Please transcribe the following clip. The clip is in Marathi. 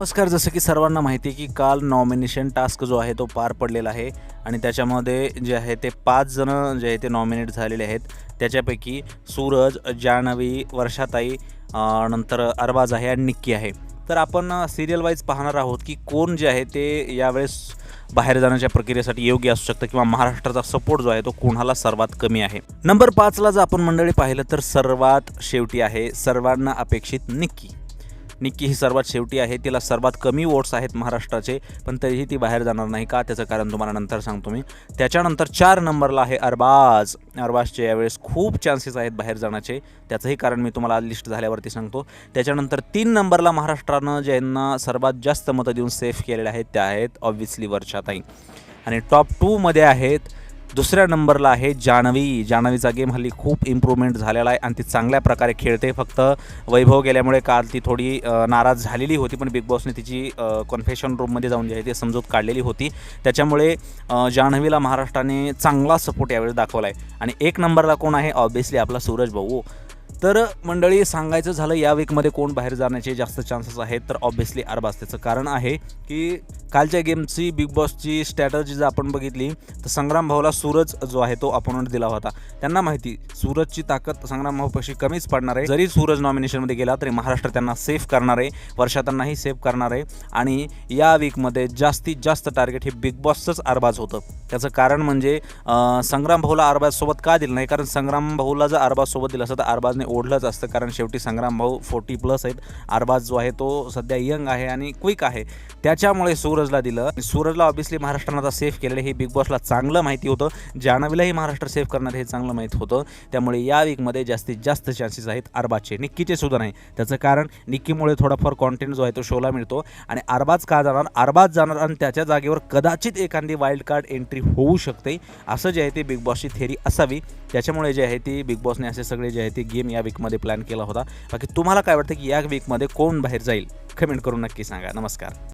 नमस्कार जसं की सर्वांना माहिती आहे की काल नॉमिनेशन टास्क जो आहे तो पार पडलेला आहे आणि त्याच्यामध्ये जे आहे ते पाच जण जे आहे ते नॉमिनेट झालेले आहेत. त्याच्यापैकी सूरज जान्हवी वर्षाताई नंतर अरबाज आहे आणि निक्की आहे. तर आपण सिरियल वाईज पाहणार आहोत की कोण जे आहे ते यावेळेस बाहेर जाण्याच्या प्रक्रियेसाठी योग्य असू शकतं किंवा महाराष्ट्राचा सपोर्ट जो आहे तो कोणाला सर्वात कमी आहे. नंबर पाचला जर आपण मंडळी पाहिलं तर सर्वात शेवटी आहे सर्वांना अपेक्षित निक्की. निक्की ही सर्वात शेवटी आहे. तिला सर्वात कमी वोट्स आहेत महाराष्ट्राचे पण तरीही ती बाहेर जाणार नाही का? त्याचं कारण तुम्हाला नंतर सांगतो मी. त्याच्यानंतर चार नंबरला आहे अरबाज. अरबाजचे यावेळेस खूप चान्सेस आहेत बाहेर जाण्याचे. त्याचंही कारण मी तुम्हाला लिस्ट झाल्यावरती सांगतो. त्याच्यानंतर तीन नंबरला महाराष्ट्रानं ज्यांना सर्वात जास्त मतं देऊन सेफ केलेले आहेत त्या आहेत ऑब्व्हियसली वर्षाताई. आणि टॉप टूमध्ये आहेत दुसऱ्या नंबरला आहे जान्हवी जान्हवीचा गेम हल्ली खूप इम्प्रूव्हमेंट झालेला आहे आणि ती चांगल्या प्रकारे खेळते. फक्त वैभव गेल्यामुळे काल ती थोडी नाराज झालेली होती पण बिग बॉसने तिची कन्फेशन रूममध्ये जाऊन जी आहे ती समजूत काढलेली होती. त्याच्यामुळे जान्हवीला महाराष्ट्राने चांगला सपोर्ट यावेळी दाखवला आहे आणि एक नंबरला कोण आहे? ऑब्व्हियसली आपला सूरज भाऊ. तर मंडळी सांगायचं झालं या वीकमध्ये कोण बाहेर जाण्याचे जास्त चान्सेस आहेत तर ऑब्व्हियसली अरबाज. त्याचं कारण आहे की कालच्या गेमची बिग बॉसची स्ट्रॅटर्जी जर आपण बघितली तर संग्राम भाऊला सूरज जो आहे तो अपोनंट दिला होता. त्यांना माहिती सूरजची ताकद संग्राम भाऊपाशी कमीच पडणार आहे. जरी सूरज नॉमिनेशनमध्ये गेला तरी महाराष्ट्र त्यांना सेफ करणार आहे. वर्षातांनाही सेफ करणार आहे. आणि या वीकमध्ये जास्तीत जास्त टार्गेट हे बिग बॉसचंच अरबाज होतं. त्याचं कारण म्हणजे संग्राम भाऊला अरबाजसोबत का दिलं नाही? कारण संग्राम भाऊला जर अरबाजसोबत दिलं असतं तर अरबाजने ओढलंच असतं. कारण शेवटी संग्राम भाऊ फोर्टी प्लस आहेत. अरबाज जो आहे तो सध्या यंग आहे आणि क्विक आहे. त्याच्यामुळे सूर सूरजला दिलं. आणि सूरजला ऑब्व्हियसली महाराष्ट्रानं आता सेफ केलेलं हे बिग बॉसला चांगलं माहिती होतं. जान्हवीलाही महाराष्ट्र सेफ करणार हे चांगलं माहीत होतं. त्यामुळे या वीकमध्ये जास्तीत जास्त चान्सेस आहेत अरबाजचे. निक्कीचे सुद्धा नाही. त्याचं कारण निक्कीमुळे थोडाफार कॉन्टेंट जो आहे तो शोला मिळतो. आणि अरबाज का जाणार? अरबाज जाणार आणि त्याच्या जागेवर कदाचित एखादी वाईल्ड कार्ड एंट्री होऊ शकते. असं जे आहे ते बिग बॉसची थेरी असावी. त्याच्यामुळे जे आहे ती बिग बॉसने असे सगळे जे आहे ते गेम या वीकमध्ये प्लॅन केला होता. बाकी तुम्हाला काय वाटतं की या वीकमध्ये कोण बाहेर जाईल? कमेंट करून नक्की सांगा. नमस्कार.